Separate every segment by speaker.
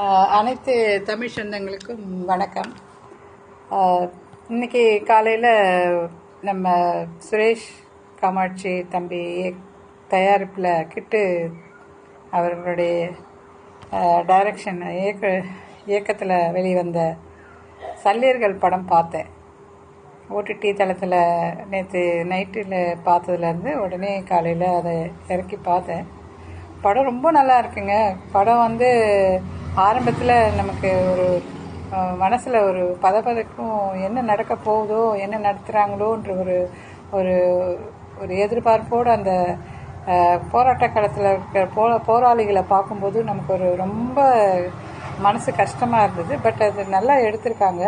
Speaker 1: அனைத்து தமிழ் சொந்தங்களுக்கும் வணக்கம். இன்னைக்கு காலையில் நம்ம சுரேஷ் காமாட்சி தம்பி தயாரிப்பில் கிட்டு அவர்களுடைய டைரக்ஷன் இயக்க இயக்கத்தில் வெளிவந்த சல்லியர்கள் படம் பார்த்தேன். ஓடிடி தளத்தில் நேற்று நைட்டில் பார்த்ததுலேருந்து உடனே காலையில் அதை இறக்கி பார்த்தேன். படம் ரொம்ப நல்லா இருக்குங்க. படம் வந்து ஆரம்பத்தில் நமக்கு ஒரு மனசில் ஒரு பதப்பதக்கும் என்ன நடக்க போகுதோ என்ன நடத்துகிறாங்களோன்ற ஒரு ஒரு ஒரு எதிர்பார்ப்போடு அந்த போராட்ட காலத்தில் இருக்கிற போ போராளிகளை பார்க்கும்போது நமக்கு ஒரு ரொம்ப மனசு கஷ்டமாக இருந்தது. பட் அது நல்லா எடுத்திருக்காங்க.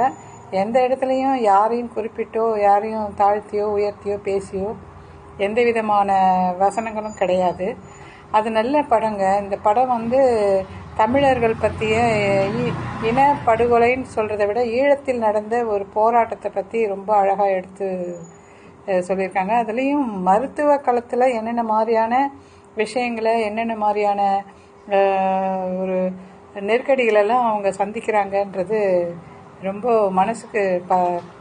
Speaker 1: எந்த இடத்துலையும் யாரையும் குறிப்பிட்டோ யாரையும் தாழ்த்தியோ உயர்த்தியோ பேசியோ எந்த விதமான வசனங்களும் கிடையாது. அது நல்ல படங்க. இந்த படம் வந்து தமிழர்கள் பற்றிய இ- இன படுகொலைன்னு சொல்கிறத விட ஈழத்தில் நடந்த ஒரு போராட்டத்தை பற்றி ரொம்ப அழகாக எடுத்து சொல்லியிருக்காங்க. அதுலேயும் மருத்துவ களத்தில் என்னென்ன மாதிரியான விஷயங்களை என்னென்ன மாதிரியான ஒரு நெருக்கடிகளெல்லாம் அவங்க சந்திக்கிறாங்கன்றது ரொம்ப மனசுக்கு ப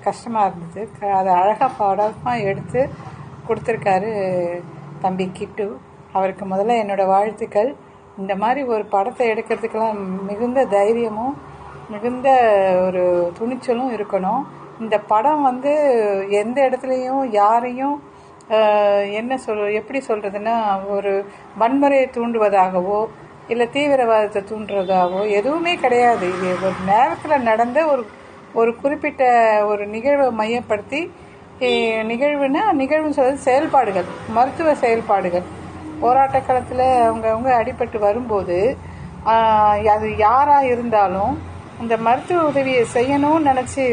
Speaker 1: கஷ்டமாக இருந்தது. அதை அழகாக படமாக எடுத்து கொடுத்துருக்காரு தம்பி கிட்டு. அவருக்கு முதல்ல என்னோடய வாழ்த்துக்கள். இந்த மாதிரி ஒரு படத்தை எடுக்கிறதுக்கெல்லாம் மிகுந்த தைரியமும் மிகுந்த ஒரு துணிச்சலும் இருக்கணும். இந்த படம் வந்து எந்த இடத்துலையும் யாரையும் என்ன சொல் எப்படி சொல்கிறதுன்னா ஒரு வன்முறையை தூண்டுவதாகவோ இல்லை தீவிரவாதத்தை தூண்டுறதாகவோ எதுவுமே கிடையாது. இது ஒரு நேரத்தில் நடந்த ஒரு ஒரு குறிப்பிட்ட ஒரு நிகழ்வை மையப்படுத்தி நிகழ்வுன்னா நிகழ்வுனா நிகழ்வுன்னு சொல்கிறது செயல்பாடுகள் மருத்துவ செயல்பாடுகள். போராட்ட களத்தில் அவங்கவுங்க அடிபட்டு வரும்போது அது யாராக இருந்தாலும் அந்த மருத்துவ உதவியை செய்யணும்னு நினச்சி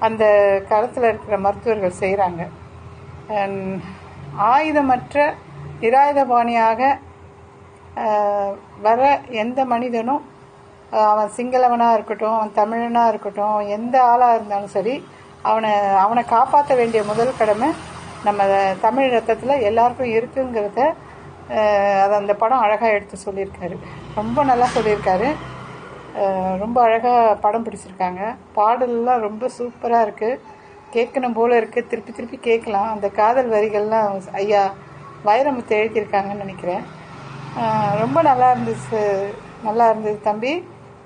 Speaker 1: அந்த களத்தில் இருக்கிற மருத்துவர்கள் செய்கிறாங்க ஆயுதமற்ற நிராயுதபாணியாக வர எந்த மனிதனும் அவன் சிங்களவனாக இருக்கட்டும் அவன் தமிழனாக இருக்கட்டும் எந்த ஆளாக இருந்தாலும் சரி அவனை அவனை காப்பாற்ற வேண்டிய முதல் கடமை நம்ம தமிழ் ரத்தத்தில் எல்லாருக்கும் இருக்குங்கிறத அதை அந்த படம் அழகாக எடுத்து சொல்லியிருக்காரு. ரொம்ப நல்லா சொல்லியிருக்காரு. ரொம்ப அழகாக படம் பிடிச்சிருக்காங்க. பாடல்லாம் ரொம்ப சூப்பராக இருக்குது கேட்கணும் போல் இருக்குது திருப்பி திருப்பி கேட்கலாம். அந்த காதல் வரிகள்லாம் ஐயா வைரமுத்து எழுதியிருக்காங்கன்னு நினைக்கிறேன். ரொம்ப நல்லா இருந்துச்சு. நல்லா இருந்தது தம்பி.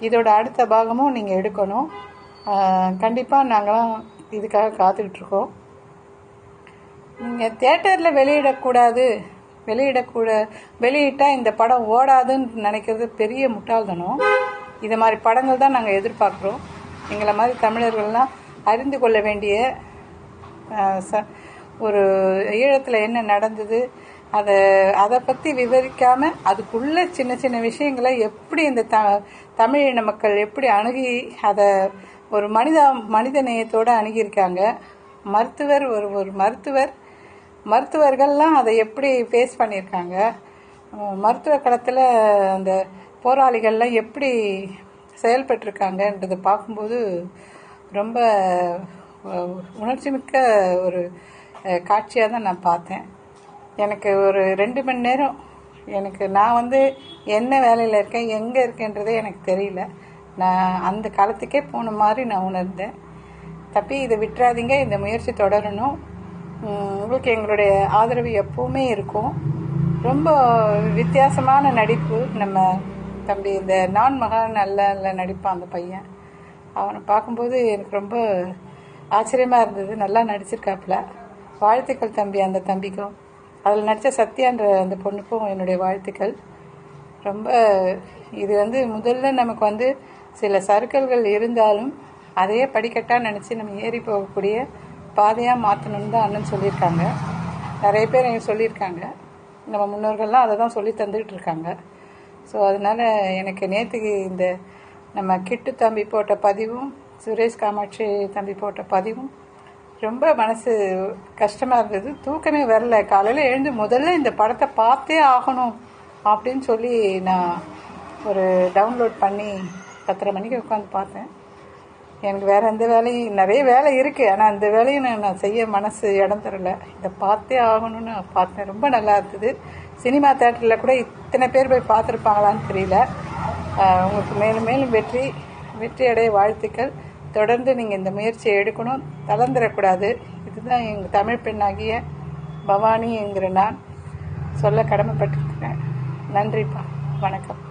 Speaker 1: இதோட அடுத்த பாகமும் நீங்கள் எடுக்கணும். கண்டிப்பாக நாங்களாம் இதுக்காக காத்துக்கிட்டு இருக்கோம். நீங்கள் தேட்டரில் வெளியிடக்கூடாது. வெளியிடக்கூட வெளியிட்டால் இந்த படம் ஓடாதுன்னு நினைக்கிறது பெரிய முட்டாள்தனம். இது மாதிரி படங்கள் தான் நாங்கள் எதிர்பார்க்குறோம். எங்களை மாதிரி தமிழர்கள்லாம் அறிந்து கொள்ள வேண்டிய ச- ஒரு ஈழத்தில் என்ன நடந்தது அதை அதை பற்றி விவரிக்காமல் அதுக்குள்ளே சின்ன சின்ன விஷயங்களை எப்படி இந்த த தமிழ் இன மக்கள் எப்படி அணுகி அதை ஒரு மனித மனித நேயத்தோடு அணுகியிருக்காங்க. மருத்துவர் ஒரு ஒரு மருத்துவர் மருத்துவர்கள்லாம் அதை எப்படி ஃபேஸ் பண்ணியிருக்காங்க? மருத்துவ களத்தில் அந்த போராளிகள்லாம் எப்படி செயல்பட்டிருக்காங்கன்றதை பார்க்கும்போது ரொம்ப உணர்ச்சி மிக்க ஒரு காட்சியாக தான் நான் பார்த்தேன். எனக்கு ஒரு ரெண்டு மணி நேரம் எனக்கு நான் வந்து என்ன வேலையில் இருக்கேன் எங்கே இருக்கேன்றதே எனக்கு தெரியல. நான் அந்த காலத்துக்கே போன மாதிரி நான் உணர்ந்தேன். தப்பி இதை விட்டுறாதீங்க இந்த முயற்சி தொடரணும். உங்களுக்கு எங்களுடைய ஆதரவு எப்பவுமே இருக்கும். ரொம்ப வித்தியாசமான நடிப்பு. நம்ம தம்பி இந்த நான் மகான் நல்ல நடிப்பான் அந்த பையன். அவனை பார்க்கும்போது எனக்கு ரொம்ப ஆச்சரியமாக இருந்தது. நல்லா நடிச்சிருக்காப்புல. வாழ்த்துக்கள் தம்பி அந்த தம்பிக்கும். அதில் நடித்த சத்யான்ற அந்த பொண்ணுக்கும் என்னுடைய வாழ்த்துக்கள். ரொம்ப இது வந்து முதல்ல நமக்கு வந்து சில சறுக்கல்கள் இருந்தாலும் அதையே படிக்கட்டாக நினச்சி நம்ம ஏறி போகக்கூடிய பாதையாக மாற்றணும்னு தான் அண்ணன் சொல்லியிருக்காங்க. நிறைய பேர் எனக்கு சொல்லியிருக்காங்க. நம்ம முன்னோர்கள்லாம் அதை தான் சொல்லி தந்துக்கிட்டு இருக்காங்க. ஸோ அதனால் எனக்கு நேற்றுக்கு இந்த நம்ம கிட்டு தம்பி போட்ட பதிவும் சுரேஷ் காமாட்சி தம்பி போட்ட பதிவும் ரொம்ப மனசு கஷ்டமாக இருந்தது. தூக்கமே வரல. காலையில் எழுந்து முதல்ல இந்த படத்தை பார்த்தே ஆகணும் அப்படின்னு சொல்லி நான் ஒரு டவுன்லோட் பண்ணி பத்தரை மணிக்கு உட்காந்து பார்த்தேன். எனக்கு வேறு எந்த வேலையும் நிறைய வேலை இருக்குது ஆனால் அந்த வேலையும் நான் நான் செய்ய மனசு இடம் தரல. இதை பார்த்தே ஆகணும்னு பார்த்தேன். ரொம்ப நல்லா இருந்தது. சினிமா தேட்டரில் கூட இத்தனை பேர் போய் பார்த்துருப்பாங்களான்னு தெரியல. உங்களுக்கு மேலும் மேலும் வெற்றி வெற்றி அடைய வாழ்த்துக்கள். தொடர்ந்து நீங்கள் இந்த முயற்சியை எடுக்கணும். தளர்ந்துடக்கூடாது. இதுதான் எங்கள் தமிழ் பெண்ணாகிய பவானி என்கிற நான். சொல்ல கடமைப்பட்டிருக்கிறேன். நன்றிப்பா. வணக்கம்.